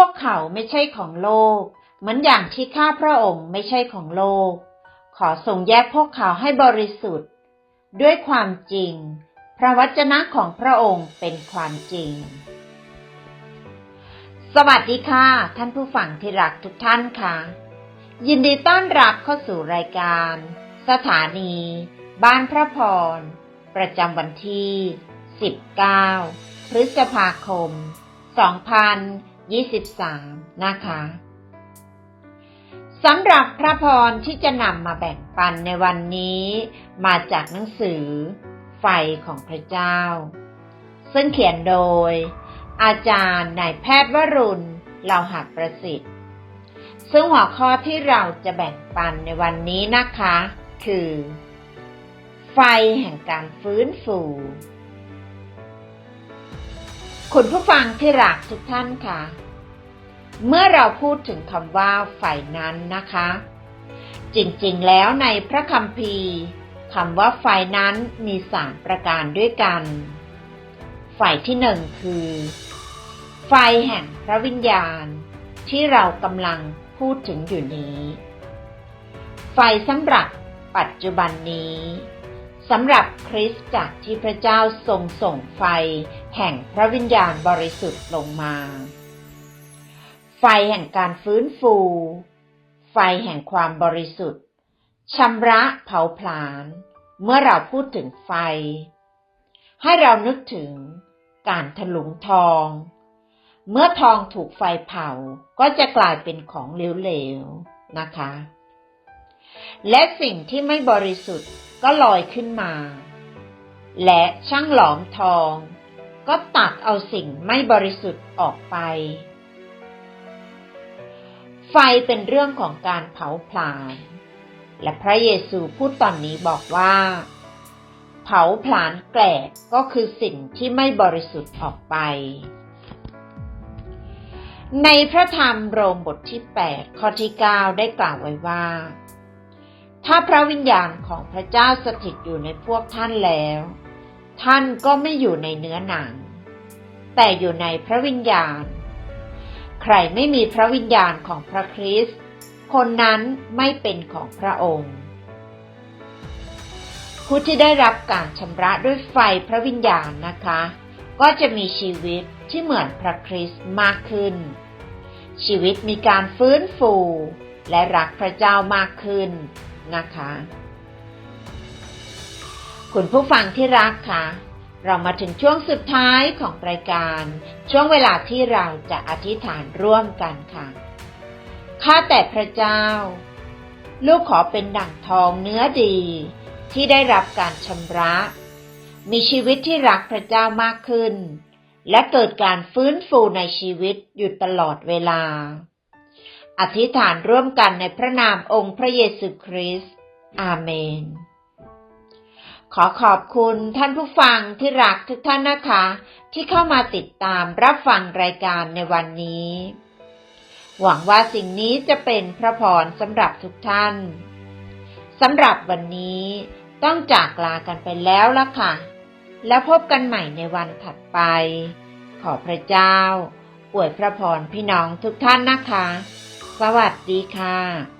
วกเขาไม่ใช่ของโลก เหมือนอย่างที่ข้าพระองค์ไม่ใช่ของโลก ขอทรงแยกพวกเขาให้บริสุทธิ์ ด้วยความจริง พระวจนะของพระองค์เป็นความจริง สวัสดีค่ะ ท่านผู้ฟังที่รักทุกท่านค่ะ ยินดีต้อนรับเข้าสู่รายการ สถานี บ้านพระพร ประจำวันที่ 19 พฤษภาคม 23 นะคะสำหรับพระพรที่จะนำมาแบ่งปันในวันนี้ มาจากหนังสือ ไฟของพระเจ้า ซึ่งเขียนโดย อาจารย์นายแพทย์วรุณเหล่าหัดประสิทธิ์ ซึ่งหัวข้อที่เราจะแบ่งปันในวันนี้นะคะ คือ ไฟแห่งการฟื้นฟู คุณผู้ฟังที่รักทุกท่านค่ะ เมื่อเราพูดถึงคำว่าไฟนั้นนะคะ จริงๆแล้วในพระคัมภีร์คำว่าไฟนั้นมีสามประการด้วยกันไฟที่หนึ่งคือไฟแห่งพระวิญญาณ ที่เรากำลังพูดถึงอยู่นี้ ไฟสำหรับปัจจุบันนี้ สำหรับคริสตจักรที่พระเจ้าทรงส่งไฟ แห่งพระวิญญาณบริสุทธิ์ลงมา ไฟแห่งการฟื้นฟู ไฟแห่งความบริสุทธิ์ชำระเผาผลาญ เมื่อเราพูดถึงไฟ ให้เรานึกถึงการถลุงทอง เมื่อทองถูกไฟเผาก็จะกลายเป็นของเหลวๆนะคะ และสิ่งที่ไม่บริสุทธิ์ก็ลอยขึ้นมา และช่างหลอมทอง ก็ตัดเอาสิ่งไม่บริสุทธิ์ออกไป ไฟเป็นเรื่องของการเผาผลาญและพระเยซูพูดตอนนี้บอกว่า เผาผลาญแกลกก็คือสิ่งที่ไม่บริสุทธิ์ออกไป ในพระธรรมโรมบทที่ 8 ข้อที่ 9 ได้กล่าวไว้ว่า ถ้าพระวิญญาณของพระเจ้าสถิตอยู่ในพวกท่านแล้ว ท่านก็ไม่อยู่ในเนื้อหนัง แต่อยู่ในพระวิญญาณ ใครไม่มีพระวิญญาณของพระคริสต์คนนั้นไม่เป็นของพระองค์ ผู้ที่ได้รับการชำระด้วยไฟพระวิญญาณนะคะ ก็จะมีชีวิตที่เหมือนพระคริสต์มากขึ้น ชีวิตมีการฟื้นฟู และรักพระเจ้ามากขึ้น นะคะ คุณผู้ฟังที่รักค่ะเรามาถึงช่วงสุดท้ายของรายการ ช่วงเวลาที่เราจะอธิษฐานร่วมกันค่ะข้าแต่พระเจ้า ลูกขอเป็นดั่งทองเนื้อดี ที่ได้รับการชำระ มีชีวิตที่รักพระเจ้ามากขึ้น และเกิดการฟื้นฟูในชีวิตอยู่ตลอดเวลา อธิษฐานร่วมกันในพระนามองค์พระเยซูคริสต์ อาเมน ขอขอบคุณท่านผู้ฟังที่รักทุกท่านนะคะ ที่เข้ามาติดตามรับฟังรายการในวันนี้ หวังว่าสิ่งนี้จะเป็นพระพรสำหรับทุกท่าน สำหรับวันนี้ต้องจากลากันไปแล้วละค่ะ แล้วพบกันใหม่ในวันถัดไป ขอพระเจ้าอวยพระพรพี่น้องทุกท่านนะคะ สวัสดีค่ะ